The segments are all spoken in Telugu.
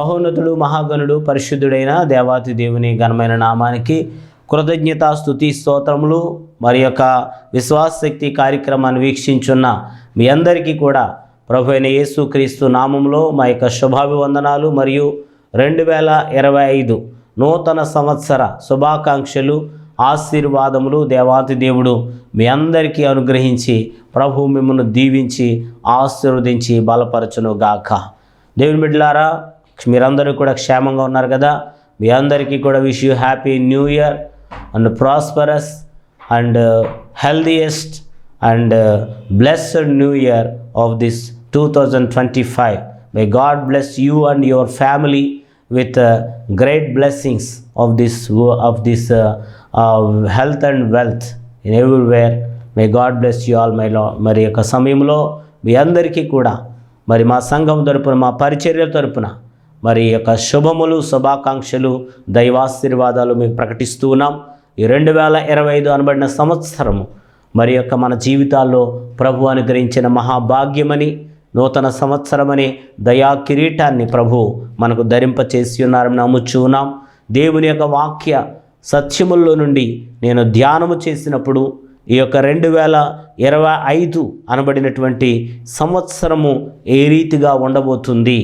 మహోన్నతుడు మహాగణుడు పరిశుద్ధుడైన దేవాతి దేవుని ఘనమైన నామానికి కృతజ్ఞత స్థుతి స్తోత్రములు. మరి యొక్క విశ్వాసశక్తి కార్యక్రమాన్ని వీక్షించున్న మీ అందరికీ కూడా ప్రభు అయిన యేసుక్రీస్తు నామంలో మా యొక్క శుభాభివందనాలు. మరియు రెండు వేల ఇరవై ఐదు నూతన సంవత్సర శుభాకాంక్షలు ఆశీర్వాదములు దేవాతి దేవుడు మీ అందరికీ అనుగ్రహించి ప్రభు మిమ్మల్ని దీవించి ఆశీర్వదించి బలపరచును గాక దేవుని బిడ్డలారా మీరందరూ కూడా క్షేమంగా ఉన్నారు కదా? మీ అందరికీ కూడా wish you happy new year and prosperous and healthiest and blessed new year of this two thousand twenty five may God bless you and your family with uh, great blessings of this this of this uh, uh, health and wealth in everywhere. May God bless you all my లో మరి యొక్క సమయంలో మీ అందరికీ కూడా. మరి మా సంఘం తరపున మా పరిచర్య తరపున మరి యొక్క శుభములు శుభాకాంక్షలు దైవాశీర్వాదాలు మీకు ప్రకటిస్తూ ఉన్నాం. ఈ రెండు వేల ఇరవై ఐదు అనబడిన సంవత్సరము మరి యొక్క మన జీవితాల్లో ప్రభు అనుగ్రహించిన మహాభాగ్యమని నూతన సంవత్సరమని దయా కిరీటాన్ని ప్రభు మనకు ధరింపచేసి ఉన్నారని నమ్ముచూ ఉన్నాం. దేవుని యొక్క వాక్య సత్యముల్లో నుండి నేను ధ్యానము చేసినప్పుడు ఈ యొక్క రెండు వేల ఇరవై ఐదు అనబడినటువంటి సంవత్సరము ఏ రీతిగా ఉండబోతుంది?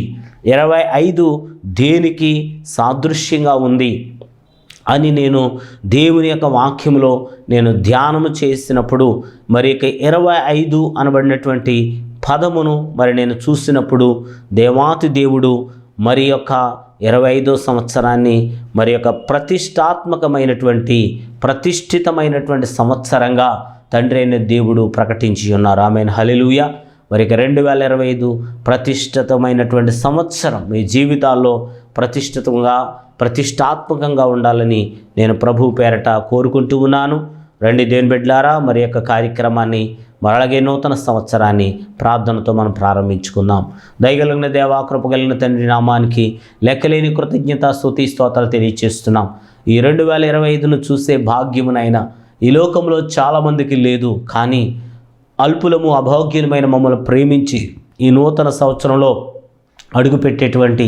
ఇరవై ఐదు దేనికి సాదృశ్యంగా ఉంది అని నేను దేవుని యొక్క వాక్యంలో నేను ధ్యానము చేసినప్పుడు మరి ఇక ఇరవై ఐదు అనబడినటువంటి పదమును మరి నేను చూసినప్పుడు దేవాతి దేవుడు మరి యొక్క ఇరవై ఐదో సంవత్సరాన్ని మరి యొక్క ప్రతిష్టాత్మకమైనటువంటి ప్రతిష్ఠితమైనటువంటి సంవత్సరంగా తండ్రి అయిన దేవుడు ప్రకటించి ఉన్నారు. ఆమెను. హలిలుయ మరి ఇక రెండు వేల ఇరవై ఐదు ప్రతిష్ఠితమైనటువంటి సంవత్సరం మీ జీవితాల్లో ప్రతిష్ఠితంగా ప్రతిష్టాత్మకంగా ఉండాలని నేను ప్రభు పేరట కోరుకుంటూ ఉన్నాను. రండి దేని బిడ్లారా మరి యొక్క కార్యక్రమాన్ని మరలగే నూతన సంవత్సరాన్ని ప్రార్థనతో మనం ప్రారంభించుకుందాం. దయగలిగిన దేవా కృపగలిగిన తండ్రి నామానికి లెక్కలేని కృతజ్ఞత స్థుతి స్తోత్రాలు తెలియచేస్తున్నాం. ఈ రెండు వేల ఇరవై ఐదును చూసే భాగ్యమునైనా ఈ లోకంలో చాలామందికి లేదు. కానీ అల్పులము అభాగ్యులమైన మమ్మల్ని ప్రేమించి ఈ నూతన సంవత్సరంలో అడుగుపెట్టేటువంటి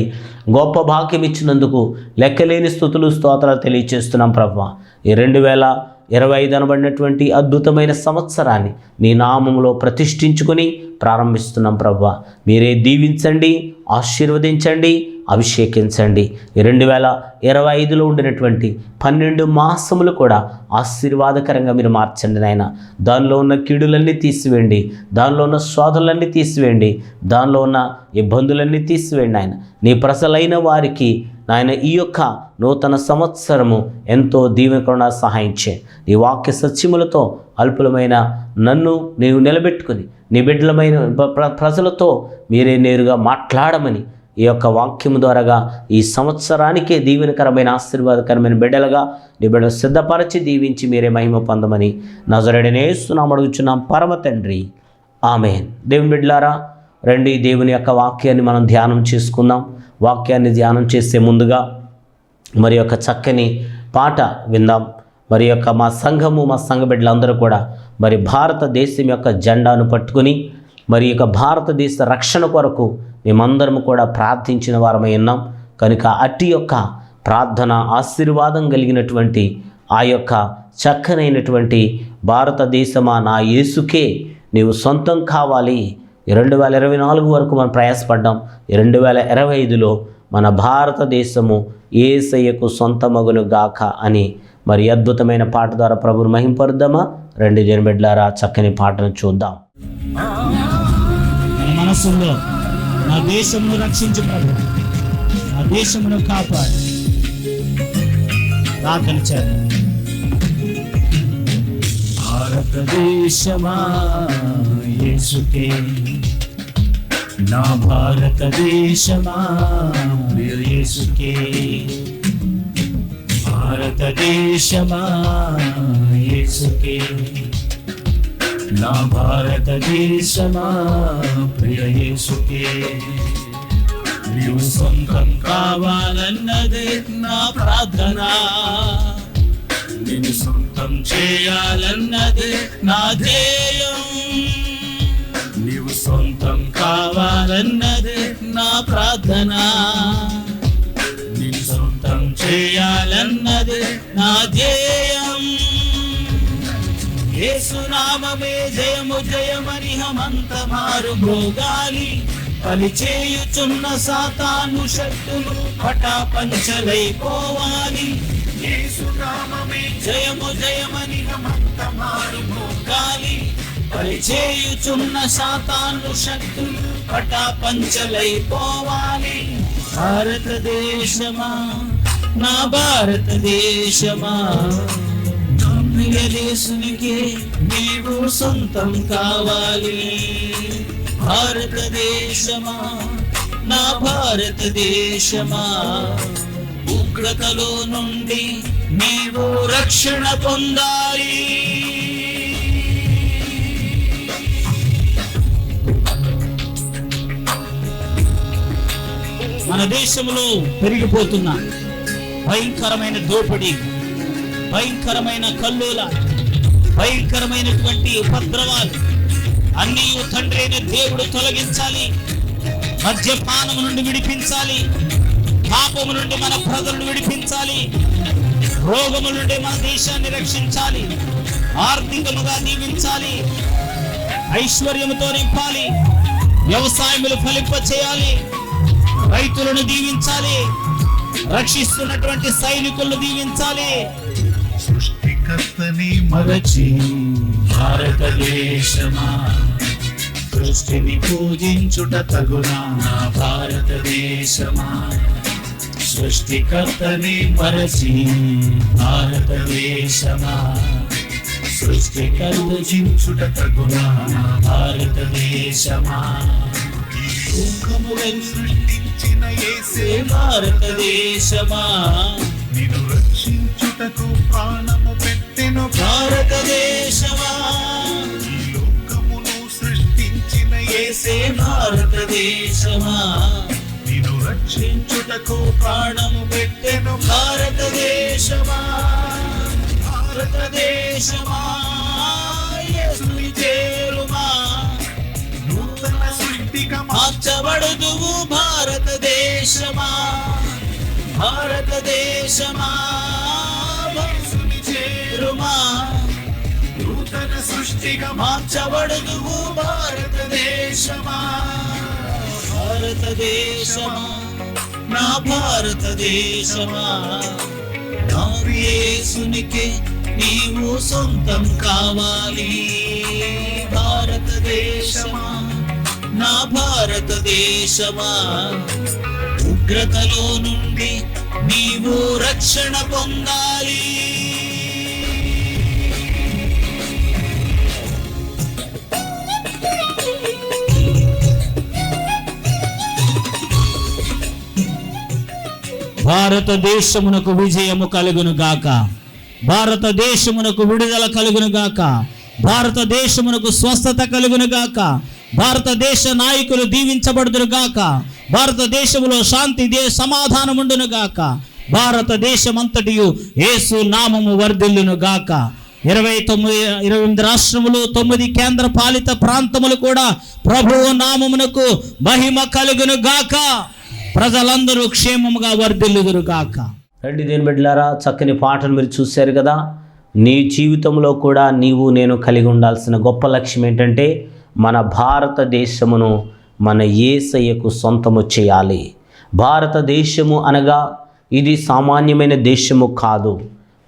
గొప్ప భాగ్యం ఇచ్చినందుకు లెక్కలేని స్థుతులు స్తోత్రాలు తెలియచేస్తున్నాం ప్రభు. ఈ రెండు వేల ఇరవై ఐదు అనబడినటువంటి అద్భుతమైన సంవత్సరాన్ని నీ నామంలో ప్రతిష్ఠించుకొని ప్రారంభిస్తున్నాం ప్రభు. మీరే దీవించండి ఆశీర్వదించండి అభిషేకించండి. రెండు వేల ఇరవై ఐదులో ఉండినటువంటి పన్నెండు మాసములు కూడా ఆశీర్వాదకరంగా మీరు మార్చండి నాయన. దానిలో ఉన్న కీడులన్నీ తీసివేయండి. దానిలో ఉన్న శోధనలన్నీ తీసివేయండి. దానిలో ఉన్న ఇబ్బందులన్నీ తీసివేయండి ఆయన నీ ప్రజలైన వారికి నాయన ఈ యొక్క నూతన సంవత్సరము ఎంతో దీవెనకరణ సహాయించే నీ వాక్య సత్యములతో అల్పులమైన నన్ను నీవు నిలబెట్టుకుని నీ బిడ్డలమైన ప్ర- ప్రజలతో మీరే నేరుగా మాట్లాడమని ఈ యొక్క వాక్యం ద్వారాగా ఈ సంవత్సరానికే దీవెనకరమైన ఆశీర్వాదకరమైన బిడ్డలుగా నీ బిడ్డలు సిద్ధపరచి దీవించి మీరే మహిమ పొందమని నజరడనేస్తున్నాం అడుగుచున్నాం. పరమ తండ్రి. ఆమెన్. దేవుని బిడ్డలారా రండి దేవుని యొక్క వాక్యాన్ని మనం ధ్యానం చేసుకుందాం. వాక్యాన్ని ధ్యానం చేసే ముందుగా మరి యొక్క చక్కని పాట విందాం. మరి యొక్క మా సంఘము మా సంఘ బిడ్డలందరూ కూడా మరి భారతదేశం యొక్క జెండాను పట్టుకుని మరి యొక్క భారతదేశ రక్షణ కొరకు మేమందరము కూడా ప్రార్థించిన వారమై ఉన్నాం. కనుక అట్టి యొక్క ప్రార్థన ఆశీర్వాదం కలిగినటువంటి ఆ యొక్క చక్కనైనటువంటి భారతదేశమా నా యేసుకే నీవు సొంతం కావాలి. రెండు వేల ఇరవై నాలుగు వరకు మనం ప్రయాసపడ్డాం. రెండు వేల ఇరవై ఐదులో మన భారతదేశము ఏసయ్యకు సొంత మగులు గాక అని మరి అద్భుతమైన పాట ద్వారా ప్రభుని మహింపరుద్దామా? రెండు జనబిడ్లారా చక్కని పాటను చూద్దాం. మనసులో నా దేశమును రక్షించు ప్రభు. నా దేశమును కాపాడు. ప్రార్థన చేద్దాం. భారతదేశమా యేసుకే. నా భారతదేశమా యేసుకే. భారతదేశమా యేసుకే. నా భారతదేశమా ప్రియ యేసుకే. నీవు సొంతం కావాలన్నదే నా ప్రార్థన. నిన్ను సొంతం చేయాలన్నదే నా ధ్యేయం. నీవు సొంతం కావాలన్నదే నా ప్రార్థన. ఏసునామమే జయము జయమని హమంత మారు భోగాలి. పలిచేయుచున్న సాతాను శక్తులు పటాపంచలైపోవాలి. ఏసునామమే జయము జయమని హమంత మారు భోగాలి. పలిచేయుచున్న సాతాను శక్తులు పటాపంచలైపోవాలి. భారతదేశమా నా భారతదేశమా. దేశునికి నీవు సొంతం కావాలి. భారతదేశమా నా భారతదేశమా ఉగ్రతలో నుండి నీవు రక్షణ పొందాలి మన దేశంలో పెరిగిపోతున్న భయంకరమైన దోపిడీ భయంకరమైన కల్లోల భయంకరమైనటువంటి ఉపద్రవాలు. అన్ని తండ్రి అయిన దేవుడు తొలగించాలి. మద్యపానము నుండి విడిపించాలి. పాపము నుండి మన ప్రజలను విడిపించాలి. రోగము నుండి మన దేశాన్ని రక్షించాలి. ఆర్థికముగా దీవించాలి. ఐశ్వర్యముతో నింపాలి. వ్యవసాయములు ఫలింప చేయాలి. రైతులను దీవించాలి. రక్షిస్తున్నటువంటి సైనికులను దీవించాలి. సృష్టికర్తని మరచి భారతదేశమా. సృష్టిని పూజించుట తగునా నా భారతదేశమా. సృష్టికర్తని మరచి భారతదేశమా. సృష్టికర్త పూజించుట తగునా నా భారతదేశమా. లోకము సృష్టించిన యేసే ఏ భారతదేశమా. నిన్ను రక్షించుటకు పెట్టెను భారతదేశమా? ఈ లోకమును సృష్టించిన యేసే ఏసే భారతదేశమా? నిన్ను రక్షించుటకు ప్రాణము పెట్టెను భారతదేశమా? భారతదేశమా? యేసుని చేరుమా? నూతన సృష్టిగా మార్చబడుదువు భారతదేశమా? భారతదేశమా? యేసుని చేరుమా నూతన సృష్టిగా మార్చబడుదువు భారతదేశమా? భారతదేశమా? నా భారతదేశమా? నా యేసునికి నీవు సొంతం కావాలి. భారతదేశమా? నా భారతదేశమా? ఉగ్రతలో నుండి నీవు రక్షణ పొందాలి. భారతదేశమునకు విజయము కలుగును గాక. భారతదేశమునకు విడుదల కలుగును గాక. భారతదేశమునకు స్వస్థత కలుగును గాక. భారతదేశ నాయకులు దీవించబడుదురు గాక. భారతదేశములో శాంతి దే సమాధానముండును గాక. భారతదేశమంతటియు యేసు నామము వర్ధిల్లును గాక. ఇరవై తొమ్మిది ఇరవై ఎనిమిది రాష్ట్రములు తొమ్మిది కేంద్ర పాలిత ప్రాంతములు కూడా ప్రభువు నామమునకు మహిమ కలుగును గాక. ప్రజలందరూ క్షేమముగా వర్ధిల్లుదురు గాక. రండి దేని బిడ్డలారా చక్కని పాటను మీరు చూశారు కదా? నీ జీవితంలో కూడా నీవు నేను కలిగి ఉండాల్సిన గొప్ప లక్ష్యం ఏంటంటే మన భారతదేశమును మన ఏసయ్యకు సొంతము చేయాలి. భారతదేశము అనగా ఇది సామాన్యమైన దేశము కాదు.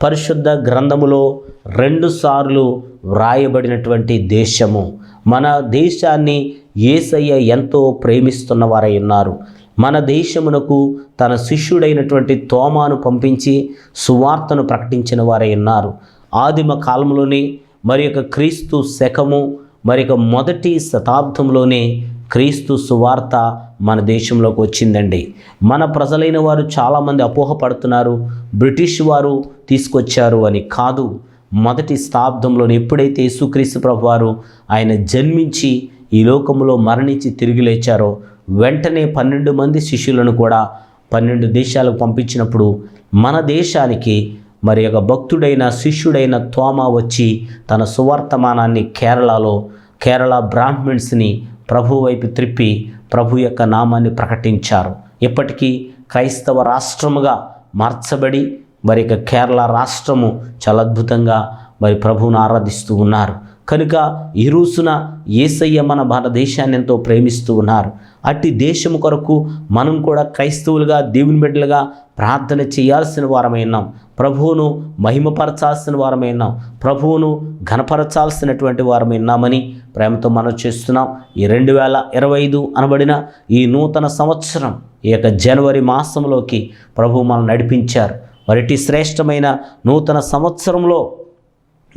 పరిశుద్ధ గ్రంథములో రెండుసార్లు వ్రాయబడినటువంటి దేశము. మన దేశాన్ని ఏసయ్య ఎంతో ప్రేమిస్తున్న వారై ఉన్నారు. మన దేశమునకు తన శిష్యుడైనటువంటి తోమాను పంపించి సువార్తను ప్రకటించిన వారై ఉన్నారు. ఆదిమ కాలంలోనే మరి యొక్క క్రీస్తు శకము మరి యొక్క మొదటి శతాబ్దంలోనే క్రీస్తు సువార్త మన దేశంలోకి వచ్చిందండి. మన ప్రజలైన వారు చాలామంది అపోహపడుతున్నారు. బ్రిటిష్ వారు తీసుకొచ్చారు అని కాదు. మొదటి శతాబ్దంలోనే ఎప్పుడైతే యేసుక్రీస్తు ప్రభు వారు ఆయన జన్మించి ఈ లోకంలో మరణించి తిరిగి లేచారో వెంటనే పన్నెండు మంది శిష్యులను కూడా పన్నెండు దేశాలకు పంపించినప్పుడు మన దేశానికి మరి ఒక భక్తుడైన శిష్యుడైన తోమ వచ్చి తన సువర్తమానాన్ని కేరళలో కేరళ బ్రాహ్మిన్స్ని ప్రభు వైపు త్రిప్పి ప్రభు యొక్క నామాన్ని ప్రకటించారు. ఇప్పటికీ క్రైస్తవ రాష్ట్రముగా మార్చబడి మరి యొక్క కేరళ రాష్ట్రము చాలా అద్భుతంగా మరి ప్రభువును ఆరాధిస్తూ ఉన్నారు. కనుక ఈ రోజున ఏసయ్య మన భారతదేశాన్ని ఎంతో ప్రేమిస్తూ ఉన్నారు. అట్టి దేశము కొరకు మనం కూడా క్రైస్తవులుగా దేవుని బిడ్డలుగా ప్రార్థన చేయాల్సిన వారమైనాం ప్రభువును మహిమపరచాల్సిన వారమైనాం ప్రభువును ఘనపరచాల్సినటువంటి వారమై ఉన్నామని ప్రేమతో మనం చేస్తున్నాం. ఈ రెండు వేల ఇరవై ఐదు అనబడిన ఈ నూతన సంవత్సరం ఈ యొక్క జనవరి మాసంలోకి ప్రభు మనం నడిపించారు. మరిటి శ్రేష్టమైన నూతన సంవత్సరంలో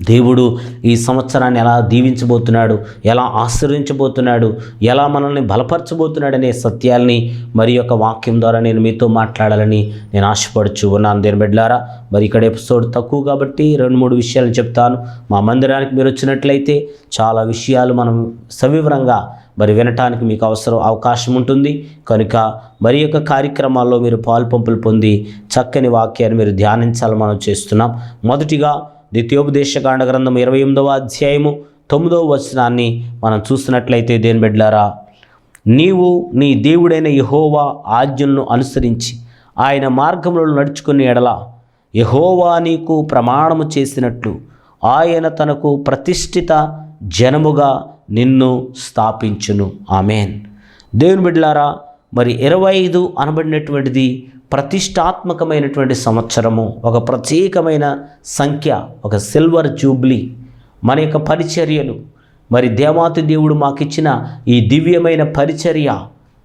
దేవుడు ఈ సంవత్సరాన్ని ఎలా దీవించబోతున్నాడు ఎలా ఆశ్రయించబోతున్నాడు ఎలా మనల్ని బలపరచబోతున్నాడు అనే సత్యాల్ని మరి యొక్క వాక్యం ద్వారా నేను మీతో మాట్లాడాలని నేను ఆశపడుచు ఉన్నాను. దేని బిడ్డారా మరి ఇక్కడ ఎపిసోడ్ తక్కువ కాబట్టి రెండు మూడు విషయాలు చెప్తాను. మా మందిరానికి మీరు వచ్చినట్లయితే చాలా విషయాలు మనం సవివరంగా మరి వినటానికి మీకు అవసరం అవకాశం ఉంటుంది. కనుక మరి యొక్క కార్యక్రమాల్లో మీరు పాలు పంపులు పొంది చక్కని వాక్యాన్ని మీరు ధ్యానించాలని మనం చేస్తున్నాం. మొదటిగా ద్వితీయోపదేశకాండ గ్రంథం ఇరవై ఎనిమిదవ అధ్యాయము తొమ్మిదవ వచనాన్ని మనం చూసినట్లయితే దేని బిడ్లారా నీవు నీ దేవుడైన యహోవా ఆజ్ఞలను అనుసరించి ఆయన మార్గంలో నడుచుకుని ఎడల యహోవా నీకు ప్రమాణము చేసినట్లు ఆయన తనకు ప్రతిష్ఠిత జనముగా నిన్ను స్థాపించును. ఆమెన్. దేవుని బిడ్డలారా మరి ఇరవై ఐదు అనబడినటువంటిది ప్రతిష్టాత్మకమైనటువంటి సంవత్సరము ఒక ప్రత్యేకమైన సంఖ్య ఒక సిల్వర్ జూబ్లీ మన యొక్క పరిచర్యలు. మరి దేవాతి దేవుడు మాకిచ్చిన ఈ దివ్యమైన పరిచర్య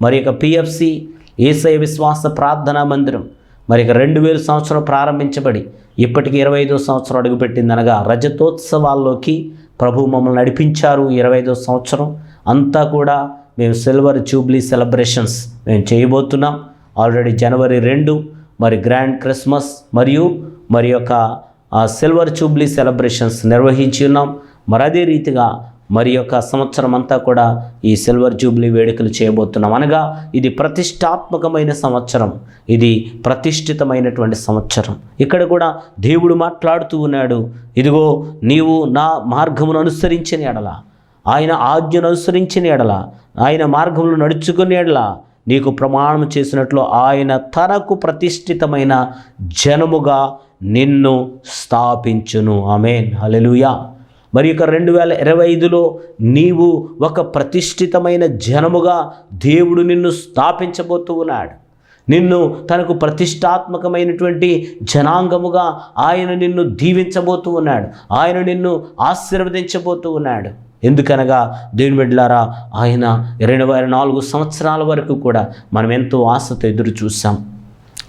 మరి యొక్క పిఎఫ్సి ఏసఐ విశ్వాస ప్రార్థనా మందిరం మరి ఇక రెండు వేల సంవత్సరం ప్రారంభించబడి ఇప్పటికి ఇరవై ఐదో సంవత్సరం అడుగుపెట్టిందనగా రజతోత్సవాల్లోకి ప్రభు మమ్మల్ని నడిపించారు ఇరవై ఐదో సంవత్సరం. అంతా కూడా మేము సిల్వర్ జూబ్లీ సెలబ్రేషన్స్ మేము చేయబోతున్నాం. ఆల్రెడీ జనవరి రెండు మరి గ్రాండ్ క్రిస్మస్ మరియు మరి యొక్క సిల్వర్ జూబ్లీ సెలబ్రేషన్స్ నిర్వహించి ఉన్నాం. మరి అదే రీతిగా మరి యొక్క సంవత్సరం అంతా కూడా ఈ సిల్వర్ జూబ్లీ వేడుకలు చేయబోతున్నాం. అనగా ఇది ప్రతిష్టాత్మకమైన సంవత్సరం. ఇది ప్రతిష్ఠితమైనటువంటి సంవత్సరం. ఇక్కడ కూడా దేవుడు మాట్లాడుతూ ఉన్నాడు ఇదిగో నీవు నా మార్గమును అనుసరించిన ఎడల ఆయన ఆజ్ఞను అనుసరించిన ఎడల ఆయన మార్గంలో నడుచుకుని ఎడల నీకు ప్రమాణం చేసినట్లు ఆయన తనకు ప్రతిష్ఠితమైన జనముగా నిన్ను స్థాపించును. ఆమెన్. హల్లెలూయా. మరి ఇక రెండు వేల ఇరవై ఐదులో నీవు ఒక ప్రతిష్ఠితమైన జనముగా దేవుడు నిన్ను స్థాపించబోతూ ఉన్నాడు. నిన్ను తనకు ప్రతిష్టాత్మకమైనటువంటి జనాంగముగా ఆయన నిన్ను దీవించబోతూ ఉన్నాడు. ఆయన నిన్ను ఆశీర్వదించబోతూ ఉన్నాడు. ఎందుకనగా దేవుని బిడ్డలారా ఆయన ఇరవై నాలుగు సంవత్సరాల వరకు కూడా మనం ఎంతో ఆశతో ఎదురు చూసాం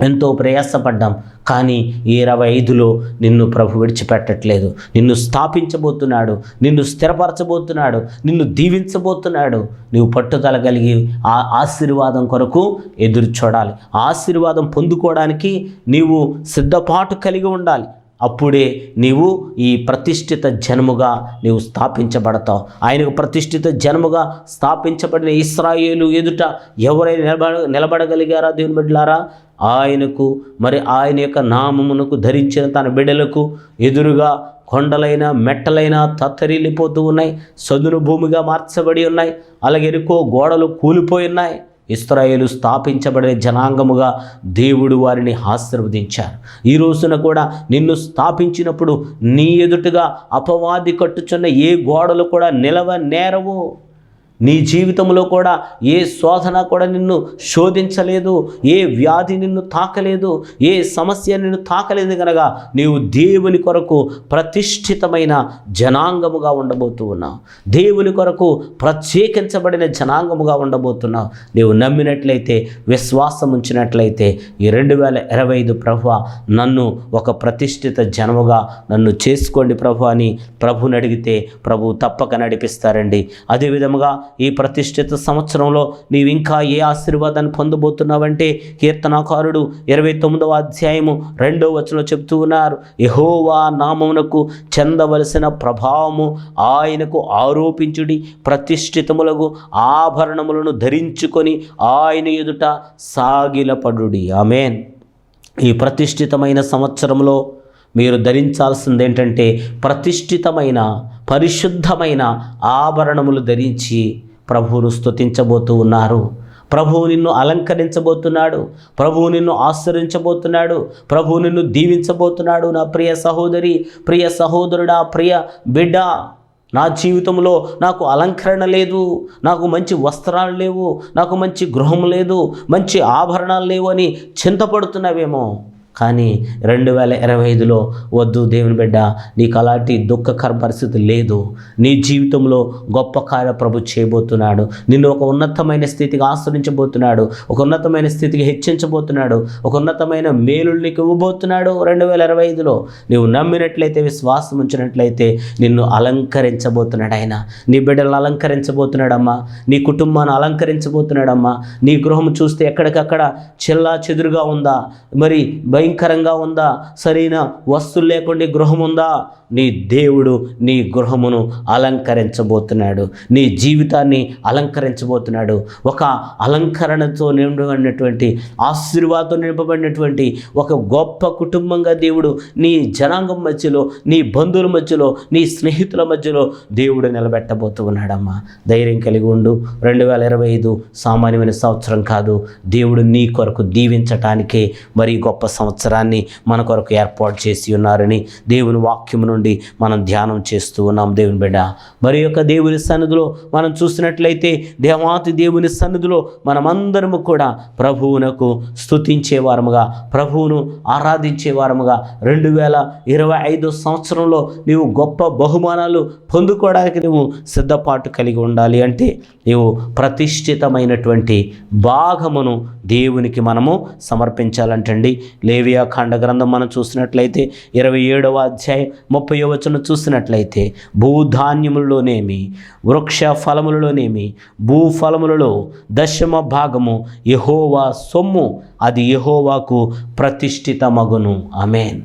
ఎంతో ప్రయాసపడ్డాం కానీ ఇరవై ఐదులో నిన్ను ప్రభు విడిచిపెట్టట్లేదు నిన్ను స్థాపించబోతున్నాడు నిన్ను స్థిరపరచబోతున్నాడు నిన్ను దీవించబోతున్నాడు. నీవు పట్టుదల కలిగి ఆ ఆశీర్వాదం కొరకు ఎదురు చూడాలి. ఆశీర్వాదం పొందుకోవడానికి నీవు సిద్ధపాటు కలిగి ఉండాలి. అప్పుడే నీవు ఈ ప్రతిష్ఠిత జనముగా నీవు స్థాపించబడతావు. ఆయనకు ప్రతిష్ఠిత జనముగా స్థాపించబడిన ఇస్రాయేలు ఎదుట ఎవరైనా నిలబడ నిలబడగలిగారా దేవుని బిడ్డలారా? ఆయనకు మరి ఆయన యొక్క నామమునకు ధరించిన తన బిడ్డలకు ఎదురుగా కొండలైన మెట్టలైన తత్తరిల్లిపోతూ ఉన్నాయి. సదును భూమిగా మార్చబడి ఉన్నాయి. అలాగే ఎరుకో గోడలు కూలిపోయి ఉన్నాయి. ఇస్రాయేలు స్థాపించబడిన జనాంగముగా దేవుడు వారిని ఆశీర్వదించారు. ఈ రోజున కూడా నిన్ను స్థాపించినప్పుడు నీ ఎదుటగా అపవాది కట్టుచున్న ఏ గోడలు కూడా నిలవ నేరవు. నీ జీవితంలో కూడా ఏ శోధన కూడా నిన్ను శోధించలేదు ఏ వ్యాధి నిన్ను తాకలేదు ఏ సమస్య నిన్ను తాకలేదు కనుక నీవు దేవుని కొరకు ప్రతిష్ఠితమైన జనాంగముగా ఉండబోతూ ఉన్నావు. దేవుని కొరకు ప్రత్యేకించబడిన జనాంగముగా ఉండబోతున్నావు. నీవు నమ్మినట్లయితే విశ్వాసం ఉంచినట్లయితే ఈ రెండు వేల ఇరవై ఐదు ప్రభు నన్ను ఒక ప్రతిష్ఠిత జనముగా నన్ను చేసుకోండి ప్రభు అని ప్రభుని అడిగితే ప్రభు తప్పక నడిపిస్తారండి. అదేవిధముగా ఈ ప్రతిష్ఠిత సంవత్సరంలో నీవు ఇంకా ఏ ఆశీర్వాదాన్ని పొందబోతున్నావంటే కీర్తనాకారుడు ఇరవై తొమ్మిదవ అధ్యాయము రెండవ వచనంలో చెప్తూ ఉన్నారు. యహోవా నామమునకు చెందవలసిన ప్రభావము ఆయనకు ఆరోపించుడి ప్రతిష్ఠితములకు ఆభరణములను ధరించుకొని ఆయన ఎదుట సాగిలపడుడి. ఆమెన్. ఈ ప్రతిష్ఠితమైన సంవత్సరంలో మీరు ధరించాల్సింది ఏంటంటే ప్రతిష్ఠితమైన పరిశుద్ధమైన ఆభరణములు ధరించి ప్రభువును స్థుతించబోతూ ఉన్నారు. ప్రభువు నిన్ను అలంకరించబోతున్నాడు. ప్రభువు నిన్ను ఆశ్రయించబోతున్నాడు. ప్రభువు నిన్ను దీవించబోతున్నాడు నా ప్రియ సహోదరి ప్రియ సహోదరుడా ప్రియ బిడ్డ. నా జీవితంలో నాకు అలంకరణ లేదు. నాకు మంచి వస్త్రాలు లేవు. నాకు మంచి గృహం లేదు. మంచి ఆభరణాలు లేవు అని చింతపడుతున్నావేమో. కానీ రెండు వేల ఇరవై ఐదులో వద్దు దేవుని బిడ్డ నీకు అలాంటి దుఃఖకర పరిస్థితి లేదు. నీ జీవితంలో గొప్ప కార్య ప్రభు చేయబోతున్నాడు. నిన్ను ఒక ఉన్నతమైన స్థితికి ఆశ్రయించబోతున్నాడు. ఒక ఉన్నతమైన స్థితికి హెచ్చించబోతున్నాడు. ఒక ఉన్నతమైన మేలు నీకు ఇవ్వబోతున్నాడు రెండు వేల ఇరవై ఐదులో. నువ్వు నమ్మినట్లయితే విశ్వాసం ఉంచినట్లయితే నిన్ను అలంకరించబోతున్నాడు ఆయన. నీ బిడ్డలను అలంకరించబోతున్నాడమ్మా. నీ కుటుంబాన్ని అలంకరించబోతున్నాడమ్మా. నీ గృహం చూస్తే ఎక్కడికక్కడ చెల్లా చెదురుగా ఉందా? మరి భయంకరంగా ఉందా? సరైన వస్తువులు లేకుండా గృహం ఉందా? నీ దేవుడు నీ గృహమును అలంకరించబోతున్నాడు. నీ జీవితాన్ని అలంకరించబోతున్నాడు. ఒక అలంకరణతో నింపబడినటువంటి ఆశీర్వాదం నింపబడినటువంటి ఒక గొప్ప కుటుంబంగా దేవుడు నీ జనాంగం మధ్యలో నీ బంధువుల మధ్యలో నీ స్నేహితుల మధ్యలో దేవుడు నిలబెట్టబోతూ ఉన్నాడమ్మా ధైర్యం కలిగి ఉండు. రెండు వేల ఇరవై ఐదు సామాన్యమైన సంవత్సరం కాదు. దేవుడు నీ కొరకు దీవించటానికే మరి గొప్ప సంవత్సరం సంవత్సరాన్ని మన కొరకు ఏర్పాటు చేసి ఉన్నారని దేవుని వాక్యం నుండి మనం ధ్యానం చేస్తూ ఉన్నాం దేవుని బిడ్డ. మరి యొక్క దేవుని సన్నిధిలో మనం చూసినట్లయితే దేవాతి దేవుని సన్నిధిలో మనమందరము కూడా ప్రభువునకు స్తుతించే వారముగా ప్రభువును ఆరాధించే వారముగా రెండు వేల ఇరవై ఐదో సంవత్సరంలో నీవు గొప్ప బహుమానాలు పొందుకోవడానికి నువ్వు సిద్ధపాటు కలిగి ఉండాలి అంటే నీవు ప్రతిష్ఠితమైనటువంటి భాగమును దేవునికి మనము సమర్పించాలంటండి. లేవియా ఖండ గ్రంథం మనం చూసినట్లయితే ఇరవై ఏడవ అధ్యాయం ముప్పై వచనం చూసినట్లయితే భూధాన్యములలోనేమి వృక్ష ఫలములలోనేమి భూఫలములలో దశమ భాగము యహోవా సొమ్ము అది యహోవాకు ప్రతిష్ఠితమగును. అమేన్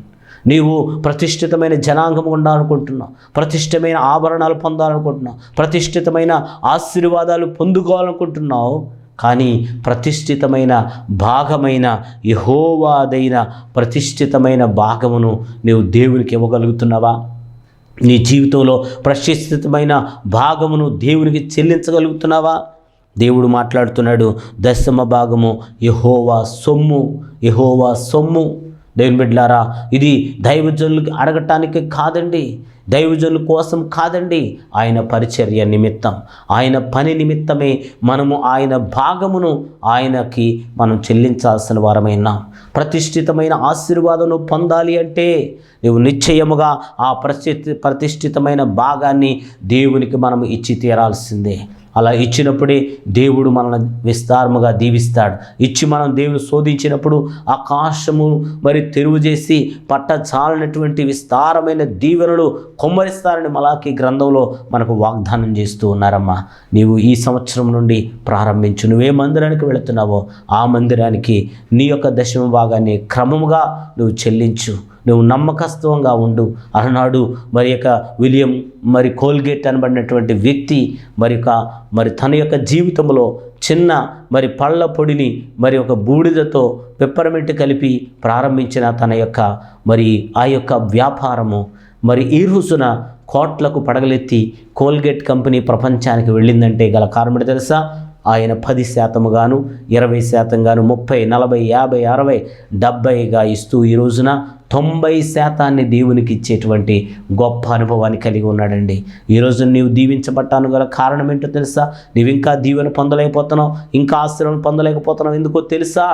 నీవు ప్రతిష్ఠితమైన జనాంగం ఉండాలనుకుంటున్నావు. ప్రతిష్టమైన ఆభరణాలు పొందాలనుకుంటున్నావు. ప్రతిష్ఠితమైన ఆశీర్వాదాలు పొందుకోవాలనుకుంటున్నావు. కానీ ప్రతిష్ఠితమైన భాగమైన యహోవాదైన ప్రతిష్ఠితమైన భాగమును నీవు దేవునికి ఇవ్వగలుగుతున్నావా? నీ జీవితంలో ప్రతిష్ఠితమైన భాగమును దేవునికి చెల్లించగలుగుతున్నావా? దేవుడు మాట్లాడుతున్నాడు దశమ భాగము యహోవా సొమ్ము యహోవా సొమ్ము. దేవుని బిడ్డలారా ఇది దైవజనులకి అడగటానికి కాదండి. దైవజనుల కోసం కాదండి ఆయన పరిచర్య నిమిత్తం. ఆయన పని నిమిత్తమే మనము ఆయన భాగమును ఆయనకి మనం చెల్లించాల్సిన వారమైనా ప్రతిష్ఠితమైన ఆశీర్వాదం పొందాలి అంటే నువ్వు నిశ్చయముగా ఆ ప్రతి ప్రతిష్ఠితమైన భాగాన్ని దేవునికి మనం ఇచ్చి తీరాల్సిందే అలా ఇచ్చినప్పుడే దేవుడు మనల్ని విస్తారముగా దీవిస్తాడు. ఇచ్చి మనం దేవుడు శోధించినప్పుడు ఆకాశము మరి తెరువు చేసి పట్టచాలనటువంటి విస్తారమైన దీవెనలు కొమ్మరిస్తారని మలాకి గ్రంథంలో మనకు వాగ్దానం చేస్తూ ఉన్నారమ్మా. నీవు ఈ సంవత్సరం నుండి ప్రారంభించు. నువ్వే మందిరానికి వెళుతున్నావో ఆ మందిరానికి నీ యొక్క దశమ భాగాన్ని క్రమముగా నువ్వు చెల్లించు. నువ్వు నమ్మకస్తవంగా ఉండు. అలనాడు మరి యొక్క విలియం మరి కోల్గేట్ అనబడినటువంటి వ్యక్తి మరి యొక్క మరి తన యొక్క జీవితంలో చిన్న మరి పళ్ళ పొడిని మరి ఒక బూడిదతో పెప్పరమెంట్ కలిపి ప్రారంభించిన తన యొక్క మరి ఆ యొక్క వ్యాపారము మరి ఈ రోజున కోట్లకు పడగలెత్తి కోల్గేట్ కంపెనీ ప్రపంచానికి వెళ్ళిందంటే గల కారణం తెలుసా? ఆయన పది శాతముగాను ఇరవై శాతం గాను ముప్పై నలభై యాభై అరవై డెబ్బైగా ఇస్తూ ఈ రోజున తొంభై శాతాన్ని దేవునికి ఇచ్చేటువంటి గొప్ప అనుభవాన్ని కలిగి ఉన్నాడండి. ఈరోజు నీవు దీవించబట్టాను గల కారణం ఏంటో తెలుసా? నీవు ఇంకా దీవెన పొందలేకపోతున్నావు ఇంకా ఆశ్రమం పొందలేకపోతున్నావు. ఎందుకో తెలుసా?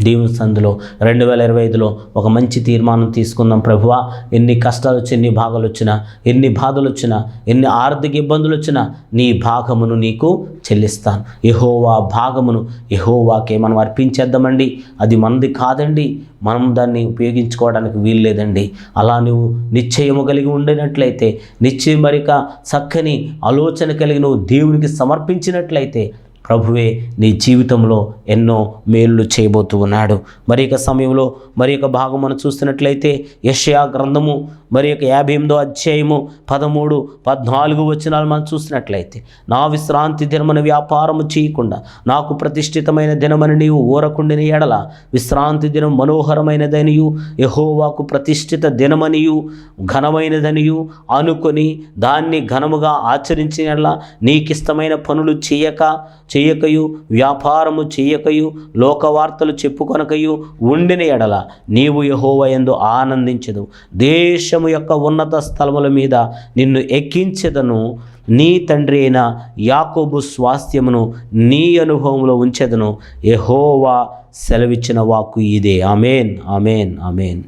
దేవుని సందులో రెండు వేల ఇరవై ఐదులో ఒక మంచి తీర్మానం తీసుకుందాం ప్రభువా. ఎన్ని కష్టాలు వచ్చినా ఎన్ని బాధలు వచ్చినా ఎన్ని బాధలు వచ్చినా ఎన్ని ఆర్థిక ఇబ్బందులు వచ్చినా నీ భాగమును నీకు చెల్లిస్తాను. యహోవా భాగమును యహోవాకే మనం అర్పించేద్దామండి. అది మనది కాదండి. మనం దాన్ని ఉపయోగించుకోవడానికి వీలు లేదండి అలా నువ్వు నిశ్చయము కలిగి ఉండినట్లయితే నిశ్చయం మరిక చక్కని ఆలోచన కలిగి నువ్వు దేవునికి సమర్పించినట్లయితే ప్రభువే నీ జీవితంలో ఎన్నో మేలు చేయబోతూ ఉన్నాడు. మరి యొక్క సమయంలో మరి యొక్క భాగం మనం చూస్తున్నట్లయితే యషయా గ్రంథము మరి యొక్క యాభై ఎనిమిదో అధ్యాయము పదమూడు పద్నాలుగు వచనాలు మనం చూసినట్లయితే నా విశ్రాంతి దినమని వ్యాపారము చేయకుండా నాకు ప్రతిష్ఠితమైన దినమని నీవు ఊరకుండిన ఎడల విశ్రాంతి దినం మనోహరమైనదనియు యహోవాకు ప్రతిష్ఠిత దినమనియు ఘనమైనదనియు అనుకొని దాన్ని ఘనముగా ఆచరించిన నీకిష్టమైన పనులు చేయక చేయకయు వ్యాపారము చేయకయు లోకవార్తలు చెప్పుకొనకయు ఉండిన ఎడల నీవు యహోవయందు ఆనందించదు దేశము యొక్క ఉన్నత స్థలముల మీద నిన్ను ఎక్కించెదను. నీ తండ్రి అయిన యాకోబు స్వాస్థ్యమును నీ అనుభవంలో ఉంచెదను. యహోవా సెలవిచ్చిన వాక్కు ఇదే. Amen amen amen.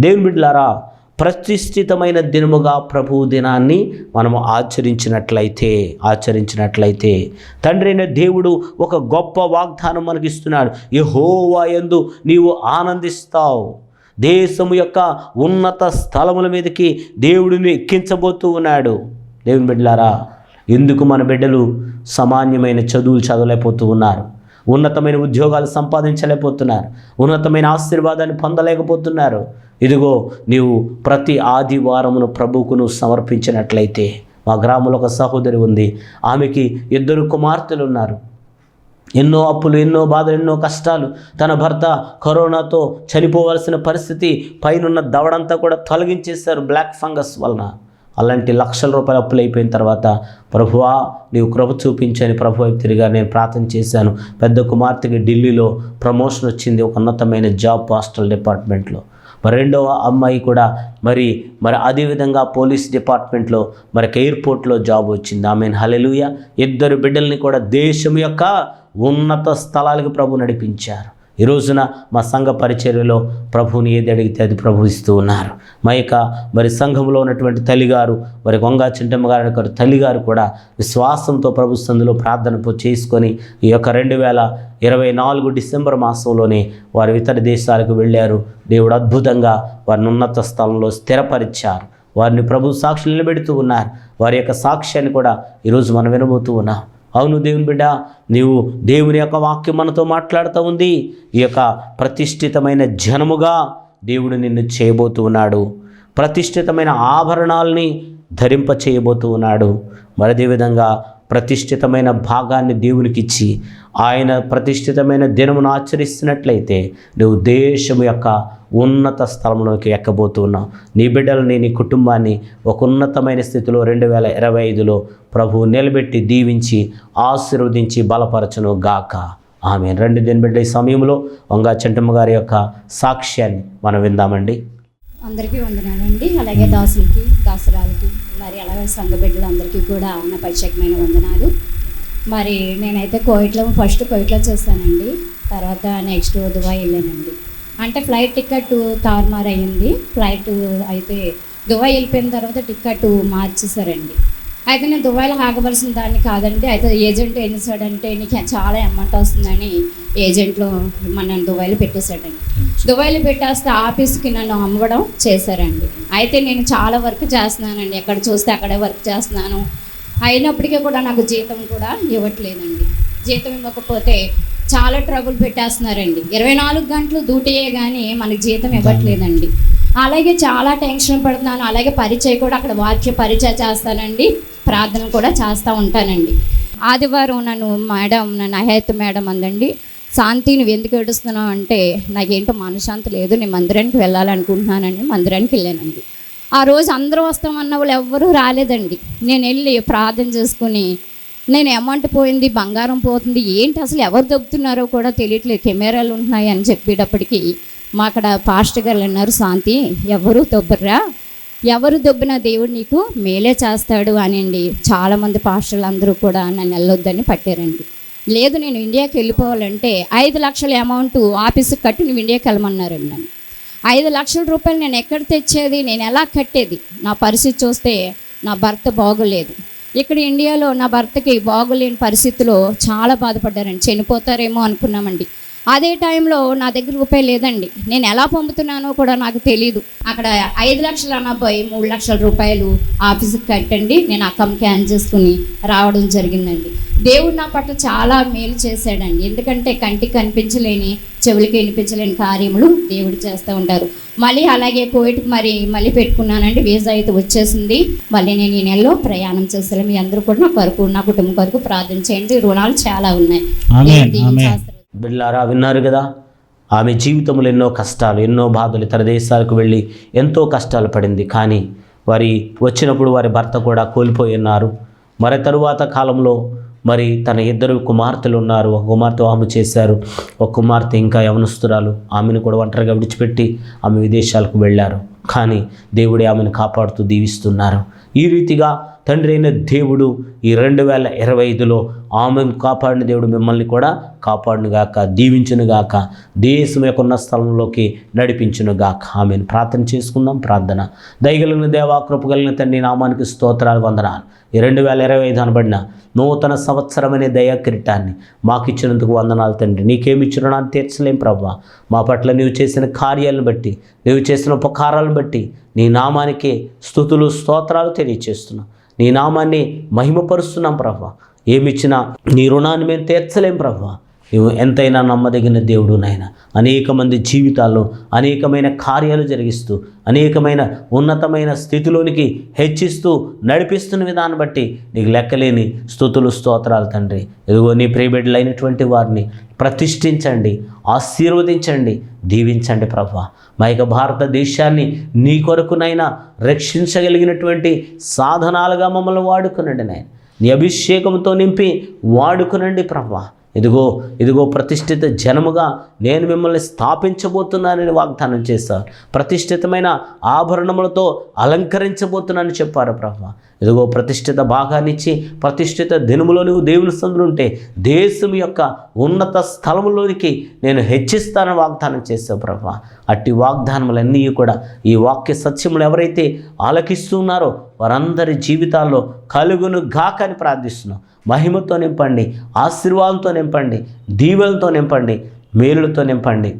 దేవుని బిడ్లారా ప్రతిష్ఠితమైన దినముగా ప్రభు దినాన్ని మనము ఆచరించినట్లయితే ఆచరించినట్లయితే. తండ్రి అయిన దేవుడు ఒక గొప్ప వాగ్దానం మనకిస్తున్నాడు. యహోవా ఎందు నీవు ఆనందిస్తావు. దేశము యొక్క ఉన్నత స్థలముల మీదకి దేవుడిని ఎక్కించబోతూ ఉన్నాడు. దేవుని బిడ్డలారా ఎందుకు మన బిడ్డలు సామాన్యమైన చదువులు చదవలేకపోతూ ఉన్నారు? ఉన్నతమైన ఉద్యోగాలు సంపాదించలేకపోతున్నారు. ఉన్నతమైన ఆశీర్వాదాన్ని పొందలేకపోతున్నారు. ఇదిగో నీవు ప్రతి ఆదివారమును ప్రభుకును సమర్పించినట్లయితే మా గ్రామంలో ఒక సహోదరి ఉంది. ఆమెకి ఇద్దరు కుమార్తెలు ఉన్నారు ఎన్నో అప్పులు ఎన్నో బాధలు ఎన్నో కష్టాలు. తన భర్త కరోనాతో చనిపోవలసిన పరిస్థితి పైనున్న దవడంతా కూడా తొలగించేశారు బ్లాక్ ఫంగస్ వలన. అలాంటి లక్షల రూపాయలు అప్పులు అయిపోయిన తర్వాత ప్రభువా నీవు కృప చూపించని ప్రభు వైపు తిరిగా నేను ప్రార్థన చేశాను. పెద్ద కుమార్తెకి ఢిల్లీలో ప్రమోషన్ వచ్చింది ఒక ఉన్నతమైన జాబ్ హాస్టల్ డిపార్ట్మెంట్లో. మరి రెండవ అమ్మాయి కూడా మరి మరి అదేవిధంగా పోలీస్ డిపార్ట్మెంట్లో మరి ఎయిర్పోర్ట్లో జాబ్ వచ్చింది. ఆమె హలెలుయ ఇద్దరు బిడ్డల్ని కూడా దేశం యొక్క ఉన్నత స్థలాలకు ప్రభు నడిపించారు. ఈ రోజున మా సంఘ పరిచర్యలో ప్రభువుని ఏది అడిగితే అది ప్రభు ఇస్తూ ఉన్నారు. మా యొక్క మరి సంఘంలో ఉన్నటువంటి తల్లిగారు మరి గొంగా చింటమ్మ గారి గారు తల్లిగారు కూడా విశ్వాసంతో ప్రభు సందులో ప్రార్థన చేసుకొని ఈ యొక్క రెండు వేల ఇరవై నాలుగు డిసెంబర్ మాసంలోనే వారు ఇతర దేశాలకు వెళ్ళారు. దేవుడు అద్భుతంగా వారిని ఉన్నత స్థలంలో స్థిరపరిచారు. వారిని ప్రభు సాక్షులు నిలబెడుతూ ఉన్నారు. వారి యొక్క సాక్ష్యాన్ని కూడా ఈరోజు మనం వినబోతూ ఉన్నాం. అవును దేవుని బిడ్డ నీవు దేవుని యొక్క వాక్యం మనతో మాట్లాడుతూ ఉంది. ఈ యొక్క ప్రతిష్ఠితమైన జనముగా దేవుడు నిన్ను చేయబోతూ ఉన్నాడు. ప్రతిష్ఠితమైన ఆభరణాల్ని ధరింప చేయబోతూ ఉన్నాడు. మరి అదేవిధంగా ప్రతిష్ఠితమైన భాగాన్ని దేవునికి ఇచ్చి ఆయన ప్రతిష్ఠితమైన దినమును ఆచరిస్తున్నట్లయితే నువ్వు దేశం యొక్క ఉన్నత స్థలంలోకి ఎక్కబోతున్నావు నీ బిడ్డలని నీ కుటుంబాన్ని ఒక ఉన్నతమైన స్థితిలో రెండు వేల ఇరవై ఐదులో ప్రభువు నిలబెట్టి దీవించి ఆశీర్వదించి బలపరచును గాక. ఆమె రెండు దిన బిడ్డ ఈ సమయంలో వంగా చెంటమ్మ గారి యొక్క సాక్ష్యాన్ని మనం విందామండి. అందరికీ వందనాలండి. అలాగే దాసులకి దాసురాలకి. మరి అలాగే సంఘ బిడ్డలందరికీ కూడా నా ప్రత్యేకమైన వందనాలు. మరి నేనైతే కోయిట్లో ఫస్ట్ కోయిట్లో చేశానండి. తర్వాత నెక్స్ట్ దుబాయ్ వెళ్ళానండి. అంటే ఫ్లైట్ టికెట్ తారుమారు అయ్యింది ఫ్లైట్ అయితే దుబాయ్ వెళ్ళిపోయిన తర్వాత టికెట్ మార్చేశారండి. అయితే నేను దుబాయ్లో ఆగవలసిన దాన్ని కాదండి. అయితే ఏజెంట్ ఏం చేశాడంటే నీకు చాలా అమౌంట్ వస్తుందని ఏజెంట్లో మన దుబాయ్లో పెట్టేశాడండి. దుబాయ్లో పెట్టేస్తే ఆఫీస్కి నన్ను అమ్మడం చేశారండి. అయితే నేను చాలా వర్క్ చేస్తున్నానండి. ఎక్కడ చూస్తే అక్కడే వర్క్ చేస్తున్నాను. అయినప్పటికీ కూడా నాకు జీతం కూడా ఇవ్వట్లేదండి. జీతం ఇవ్వకపోతే చాలా ట్రబుల్ పెట్టేస్తున్నారండి. ఇరవై నాలుగు గంటలు డ్యూటీయే కానీ మనకి జీతం ఇవ్వట్లేదండి. అలాగే చాలా టెన్షన్ పడుతున్నాను. అలాగే పరిచయ కూడా అక్కడ వాక్య పరిచయ చేస్తానండి. ప్రార్థన కూడా చేస్తూ ఉంటానండి. ఆదివారం నన్ను మేడం నన్ను అహేత్ మేడం అందండి. శాంతి నువ్వు ఎందుకు ఏడుస్తున్నావు అంటే నాకేంటో మనశ్శాంతి లేదు నేను మందిరానికి వెళ్ళాలనుకుంటున్నానండి మందిరానికి వెళ్ళానండి. ఆ రోజు అందరూ వస్తామన్న వాళ్ళు ఎవ్వరూ రాలేదండి. నేను వెళ్ళి ప్రార్థన చేసుకుని నేను అమౌంట్ పోయింది బంగారం పోతుంది ఏంటి అసలు ఎవరు దొబ్బుతున్నారో కూడా తెలియట్లేదు కెమెరాలు ఉంటున్నాయి అని చెప్పేటప్పటికి మా అక్కడ పాస్టర్ గారు అన్నారు శాంతి ఎవరూ దొబ్బర్రా ఎవరు దొబ్బినా దేవుడు నీకు మేలే చేస్తాడు అనండి. చాలామంది పాస్టర్లు అందరూ కూడా నన్ను వెళ్ళొద్దని పట్టారండి. లేదు నేను ఇండియాకి వెళ్ళిపోవాలంటే ఐదు లక్షల అమౌంట్ ఆఫీస్కి కట్టి నువ్వు ఇండియాకి వెళ్ళమన్నారండి నన్ను. ఐదు లక్షల రూపాయలు నేను ఎక్కడ తెచ్చేది నేను ఎలా కట్టేది? నా పరిస్థితి చూస్తే నా భర్త బాగోలేదు. ఇక్కడ ఇండియాలో నా భర్తకి బాగోలేని పరిస్థితిలో చాలా బాధపడ్డారండి. చనిపోతారేమో అనుకున్నామండి. అదే టైంలో నా దగ్గర రూపాయి లేదండి. నేను ఎలా పంపుతున్నానో కూడా నాకు తెలియదు అక్కడ ఐదు లక్షలు అన్నపోయి మూడు లక్షల రూపాయలు ఆఫీస్కి కట్టండి. నేను అక్కం క్యాన్ చేసుకుని రావడం జరిగిందండి. దేవుడు నా పట్ల చాలా మేలు చేశాడండి. ఎందుకంటే కంటికి కనిపించలేని చెవులకి వినిపించలేని కార్యములు దేవుడు చేస్తూ ఉంటారు. మళ్ళీ అలాగే కోవిడ్కి మరి మళ్ళీ పెట్టుకున్నానండి. వీసా అయితే వచ్చేసింది. మళ్ళీ నేను ఈ నెలలో ప్రయాణం చేస్తాను మీ అందరూ కూడా నా కొరకు నా కుటుంబం కొరకు ప్రార్థన చేయండి. రుణాలు చాలా ఉన్నాయి. బిళ్ళారా? విన్నారు కదా? ఆమె జీవితంలో ఎన్నో కష్టాలు ఎన్నో బాధలు ఇతర దేశాలకు వెళ్ళి ఎంతో కష్టాలు పడింది. కానీ వారి వచ్చినప్పుడు వారి భర్త కూడా కోల్పోయి ఉన్నారు. మరి తరువాత కాలంలో మరి తన ఇద్దరు కుమార్తెలు ఉన్నారు. ఒక కుమార్తె ఆమె చేశారు. ఒక కుమార్తె ఇంకా యవనస్తురాలు. ఆమెను కూడా ఒంటరిగా విడిచిపెట్టి ఆమె విదేశాలకు వెళ్ళారు. కానీ దేవుడే ఆమెను కాపాడుతూ దీవిస్తున్నారు. ఈ రీతిగా తండ్రి అయిన దేవుడు ఈ రెండు వేల ఇరవై ఐదులో ఆమెను కాపాడిన దేవుడు మిమ్మల్ని కూడా కాపాడునుగాక దీవించునుగాక దేశం యొక్క ఉన్న స్థలంలోకి నడిపించునుగాక. ఆమెను. ప్రార్థన చేసుకుందాం ప్రార్థన. దయగలిగిన దేవా కృపగలిగిన తండ్రి నామానికి స్తోత్రాలు వందనాలు. ఈ రెండు వేల ఇరవై ఐదు అనబడిన నూతన సంవత్సరం అనే దయా కిరీటాన్ని మాకు ఇచ్చినందుకు వందనాలు తండ్రి. నీకేమిచ్చినా నాకు తీర్చలేం ప్రభా. మా పట్ల నీవు చేసిన కార్యాలను బట్టి నీవు చేసిన ఉపకారాలను బట్టి నీ నామానికి స్థుతులు స్తోత్రాలు తెలియచేస్తున్నాం. నీ నామాన్ని మహిమపరుస్తున్నాం ప్రభా. ఏమిచ్చినా నీ రుణాన్ని మేము తీర్చలేం ప్రభా. నువ్వు ఎంతైనా నమ్మదగిన దేవుడు నాయన. అనేక మంది జీవితాల్లో అనేకమైన కార్యాలు జరిగిస్తూ అనేకమైన ఉన్నతమైన స్థితిలోనికి హెచ్చిస్తూ నడిపిస్తున్న విధానం బట్టి నీకు లెక్కలేని స్థుతులు స్తోత్రాలు తండ్రి. ఇదిగో నీ ప్రియబిడ్డలైనటువంటి వారిని ప్రతిష్ఠించండి ఆశీర్వదించండి దీవించండి ప్రభా. మా యొక్క భారతదేశాన్ని నీ కొరకునైనా రక్షించగలిగినటువంటి సాధనాలుగా మమ్మల్ని వాడుకునండి నాయన. నీ అభిషేకంతో నింపి వాడుకునండి ప్రభా. ఇదిగో ఇదిగో ప్రతిష్ఠిత జనముగా నేను మిమ్మల్ని స్థాపించబోతున్నానని వాగ్దానం చేశారు. ప్రతిష్ఠితమైన ఆభరణములతో అలంకరించబోతున్నానని చెప్పారు ప్రభా. ఇదిగో ప్రతిష్ఠిత భాగాన్ని ఇచ్చి ప్రతిష్ఠిత దినములో నువ్వు దేవుని సందులుంటే దేశం యొక్క ఉన్నత స్థలములోనికి నేను హెచ్చిస్తానని వాగ్దానం చేశావు ప్రభా. అట్టి వాగ్దానములన్నీ కూడా ఈ వాక్య సత్యములు ఎవరైతే ఆలకిస్తున్నారో వారందరి జీవితాల్లో కలుగును గాకని ప్రార్థిస్తున్నాం. మహిమతో నింపండి ఆశీర్వాదంతో నింపండి దీవెలతో నింపండి మేలులతో నింపండి.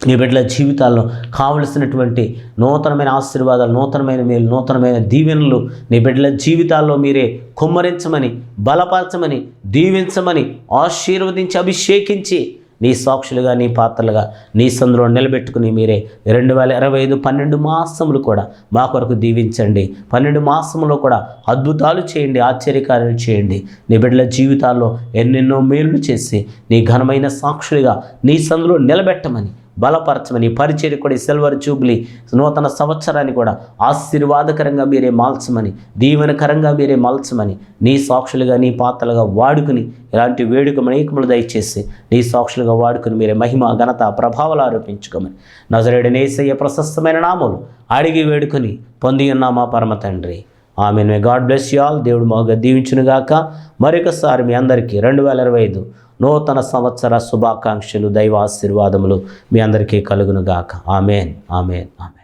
నీ బిడ్డల జీవితాల్లో కావలసినటువంటి నూతనమైన ఆశీర్వాదాలు నూతనమైన మేలు నూతనమైన దీవెనలు నీ బిడ్డల జీవితాల్లో మీరే కుమ్మరించమని బలపరచమని దీవించమని ఆశీర్వదించి అభిషేకించి నీ సాక్షులుగా నీ పాత్రలుగా నీ సందులో నిలబెట్టుకుని మీరే. రెండు వేల ఇరవై ఐదు పన్నెండు మాసములు కూడా మా కొరకు దీవించండి. పన్నెండు మాసములో కూడా అద్భుతాలు చేయండి ఆశ్చర్యకార్యాలు చేయండి. నీ బిడ్డల జీవితాల్లో ఎన్నెన్నో మేలు చేసి నీ ఘనమైన సాక్షులుగా నీ సందులో నిలబెట్టమని బలపరచమని పరిచయం కూడా సిల్వర్ జూబ్లీ నూతన సంవత్సరాన్ని కూడా ఆశీర్వాదకరంగా మీరే మాల్చమని దీవెనకరంగా మీరే మాల్చమని నీ సాక్షులుగా నీ పాత్రలుగా వాడుకుని ఇలాంటి వేడుక అనేకములు దయచేసి నీ సాక్షులుగా వాడుకుని మీరే మహిమ ఘనత ప్రభావాలు ఆరోపించుకోమని. నజరేడనేసయ్య ప్రశస్తమైన నామలు అడిగి వేడుకొని పొంది ఉన్నామా పరమ తండ్రి. ఆమె may God bless you all దేవుడు మాకు దీవించునుగాక మరొకసారి మీ అందరికీ రెండు వేల ఇరవై ఐదు నూతన సంవత్సర శుభాకాంక్షలు దైవ ఆశీర్వాదములు మీ అందరికీ కలుగునుగాక ఆమెన్ ఆమెన్ ఆమెన్